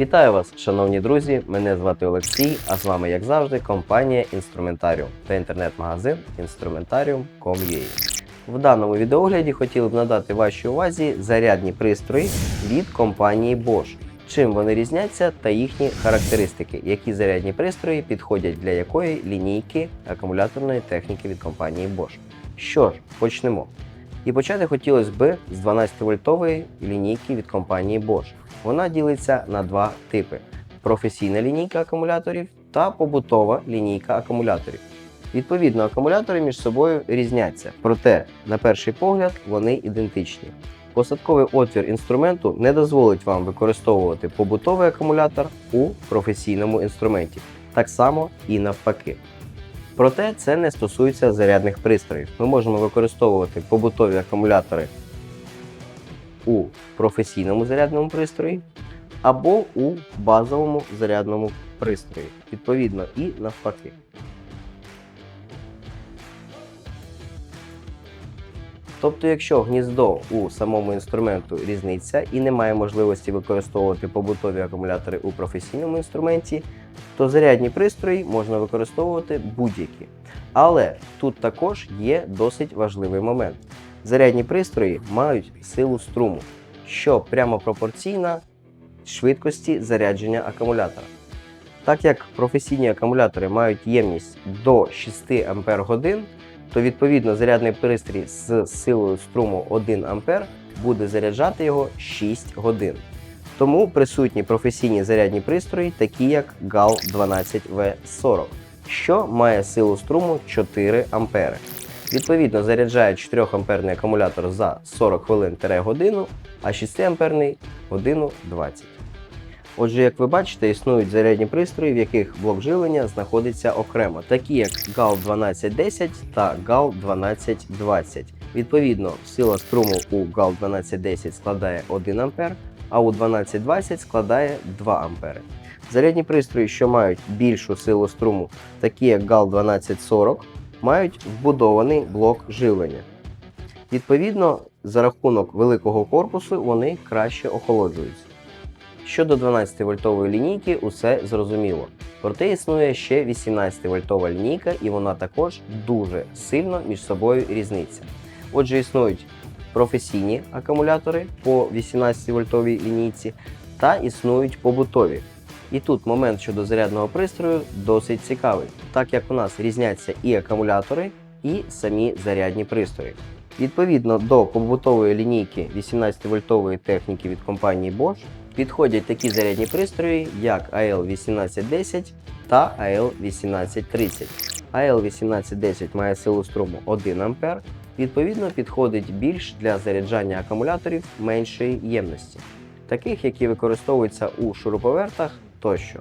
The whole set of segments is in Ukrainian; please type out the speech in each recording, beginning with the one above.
Вітаю вас, шановні друзі! Мене звати Олексій, а з вами, як завжди, компанія Інструментаріум та інтернет-магазин Instrumentarium.com.ua. В даному відеогляді хотіли б надати вашій увазі зарядні пристрої від компанії Bosch. Чим вони різняться та їхні характеристики, які зарядні пристрої підходять для якої лінійки акумуляторної техніки від компанії Bosch. Що ж, почнемо. І почати хотілося б з 12-вольтової лінійки від компанії Bosch. Вона ділиться на два типи: професійна лінійка акумуляторів та побутова лінійка акумуляторів. Відповідно, акумулятори між собою різняться, проте, на перший погляд, вони ідентичні. Посадковий отвір інструменту не дозволить вам використовувати побутовий акумулятор у професійному інструменті, так само і навпаки. Проте це не стосується зарядних пристроїв. Ми можемо використовувати побутові акумулятори у професійному зарядному пристрої або у базовому зарядному пристрої, відповідно, і навпаки. Тобто, якщо гніздо у самому інструменту різниця і немає можливості використовувати побутові акумулятори у професійному інструменті, то зарядні пристрої можна використовувати будь-які. Але тут також є досить важливий момент. Зарядні пристрої мають силу струму, що прямо пропорційна швидкості зарядження акумулятора. Так як професійні акумулятори мають ємність до 6 Ампер годин, то відповідно зарядний пристрій з силою струму 1 А буде заряджати його 6 годин. Тому присутні професійні зарядні пристрої, такі як GAL 12V40, що має силу струму 4 А. Відповідно, заряджає 4 амперний акумулятор за 40 хвилин годину, а 6 амперний годину 20. Отже, як ви бачите, існують зарядні пристрої, в яких блок живлення знаходиться окремо, такі як GAL 1210 та GAL 1220. Відповідно, сила струму у GAL 1210 складає 1 А, а у 1220 складає 2 А. Зарядні пристрої, що мають більшу силу струму, такі як GAL 1240, мають вбудований блок живлення. Відповідно, за рахунок великого корпусу вони краще охолоджуються. Щодо 12-вольтової лінійки, усе зрозуміло. Проте існує ще 18-вольтова лінійка, і вона також дуже сильно між собою різниця. Отже, існують професійні акумулятори по 18-вольтовій лінійці та існують побутові. І тут момент щодо зарядного пристрою досить цікавий, так як у нас різняться і акумулятори, і самі зарядні пристрої. Відповідно до побутової лінійки 18-вольтової техніки від компанії Bosch підходять такі зарядні пристрої, як AL1810 та AL1830. AL1810 має силу струму 1 А, відповідно підходить більш для заряджання акумуляторів меншої ємності, таких, які використовуються у шуруповертах тощо,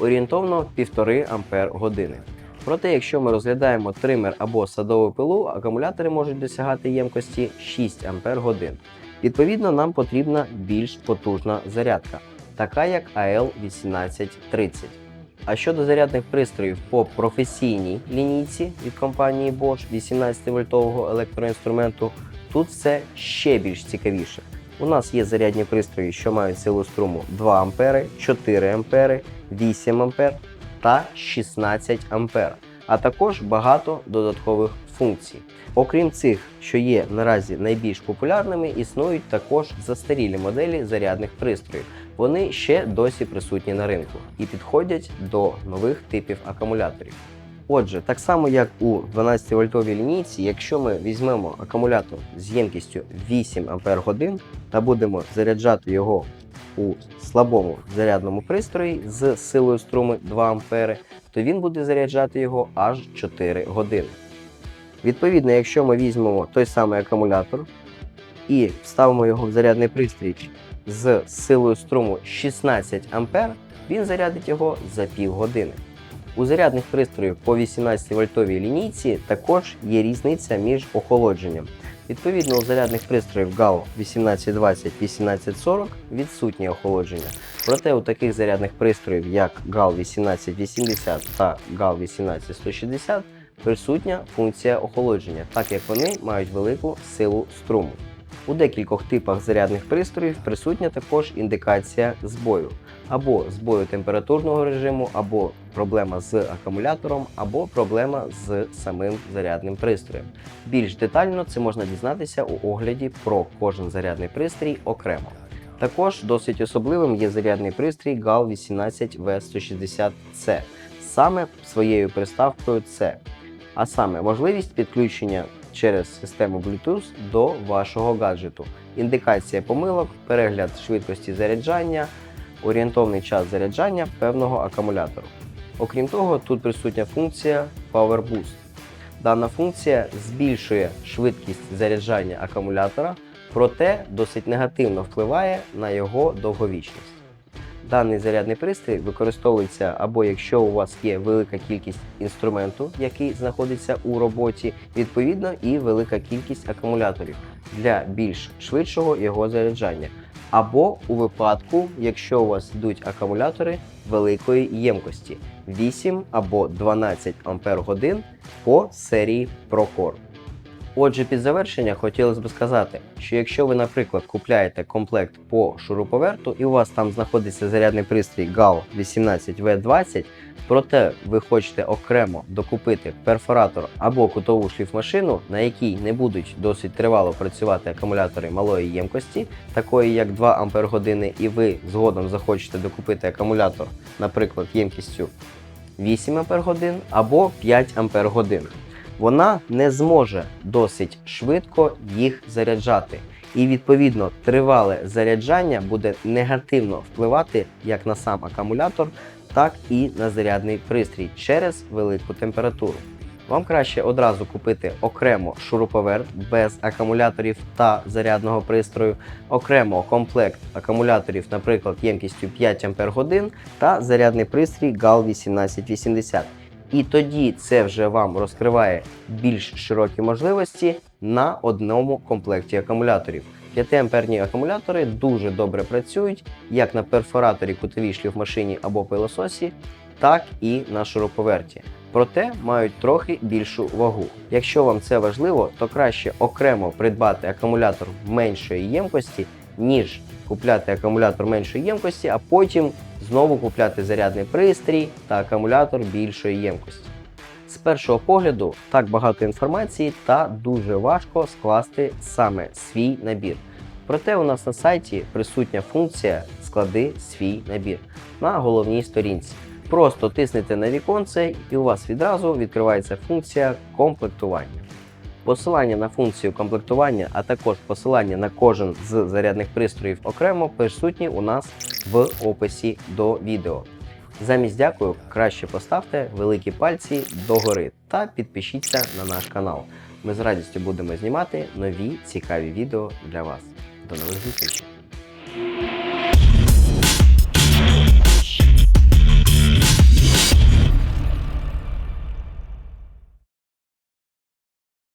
орієнтовно 1,5 Ампер години. Проте, якщо ми розглядаємо тример або садову пилу, акумулятори можуть досягати ємкості 6 Ампер годин. Відповідно, нам потрібна більш потужна зарядка, така як AL1830. А щодо зарядних пристроїв по професійній лінійці від компанії Bosch 18-вольтового електроінструменту, тут все ще більш цікавіше. У нас є зарядні пристрої, що мають силу струму 2 А, 4 А, 8 А та 16 А, а також багато додаткових функцій. Окрім цих, що є наразі найбільш популярними, існують також застарілі моделі зарядних пристроїв. Вони ще досі присутні на ринку і підходять до нових типів акумуляторів. Отже, так само як у 12-вольтовій лінійці, якщо ми візьмемо акумулятор з ємкістю 8 Ах та будемо заряджати його у слабому зарядному пристрої з силою струму 2 А, то він буде заряджати його аж 4 години. Відповідно, якщо ми візьмемо той самий акумулятор і вставимо його в зарядний пристрій з силою струму 16 А, він зарядить його за півгодини. У зарядних пристроїв по 18 вольтовій лінійці також є різниця між охолодженням. Відповідно, у зарядних пристроїв GAL 1820-1840 відсутнє охолодження. Проте у таких зарядних пристроїв, як GAL 1880 та GAL 18160, присутня функція охолодження, так як вони мають велику силу струму. У декількох типах зарядних пристроїв присутня також індикація збою, або збою температурного режиму, або проблема з акумулятором, або проблема з самим зарядним пристроєм. Більш детально це можна дізнатися у огляді про кожен зарядний пристрій окремо. Також досить особливим є зарядний пристрій GAL 18 v 160 c саме своєю приставкою C, а саме можливість підключення через систему Bluetooth до вашого гаджету, індикація помилок, перегляд швидкості заряджання, орієнтовний час заряджання певного акумулятору. Окрім того, тут присутня функція Power Boost. Дана функція збільшує швидкість заряджання акумулятора, проте досить негативно впливає на його довговічність. Даний зарядний пристрій використовується або якщо у вас є велика кількість інструменту, який знаходиться у роботі, відповідно і велика кількість акумуляторів для більш швидшого його заряджання. Або у випадку, якщо у вас йдуть акумулятори великої ємкості 8 або 12 Ампер годин по серії ProCore. Отже, під завершення хотілося б сказати, що якщо ви, наприклад, купляєте комплект по шуруповерту і у вас там знаходиться зарядний пристрій GAL 18V20, проте ви хочете окремо докупити перфоратор або кутову шліфмашину, на якій не будуть досить тривало працювати акумулятори малої ємкості, такої як 2 Ампер години, і ви згодом захочете докупити акумулятор, наприклад, ємкістю 8 Ампер годин або 5 Ампер годин вона не зможе досить швидко їх заряджати. І відповідно тривале заряджання буде негативно впливати як на сам акумулятор, так і на зарядний пристрій через велику температуру. Вам краще одразу купити окремо шуруповерт без акумуляторів та зарядного пристрою, окремо комплект акумуляторів, наприклад, ємкістю 5 Ампер годин та зарядний пристрій GAL 1880. І тоді це вже вам розкриває більш широкі можливості на одному комплекті акумуляторів. 5-амперні акумулятори дуже добре працюють як на перфораторі кутовій шліфмашині або пилососі, так і на шуруповерті. Проте мають трохи більшу вагу. Якщо вам це важливо, то краще окремо придбати акумулятор меншої ємкості, ніж купляти акумулятор меншої ємкості, а потім знову купляти зарядний пристрій та акумулятор більшої ємкості. З першого погляду так багато інформації та дуже важко скласти саме свій набір. Проте у нас на сайті присутня функція Склади свій набір на головній сторінці. Просто тиснете на віконце і у вас відразу відкривається функція комплектування. Посилання на функцію комплектування, а також посилання на кожен з зарядних пристроїв окремо присутні у нас в описі до відео. Замість дякую, краще поставте великі пальці догори та підпишіться на наш канал. Ми з радістю будемо знімати нові цікаві відео для вас. До нових зустрічей!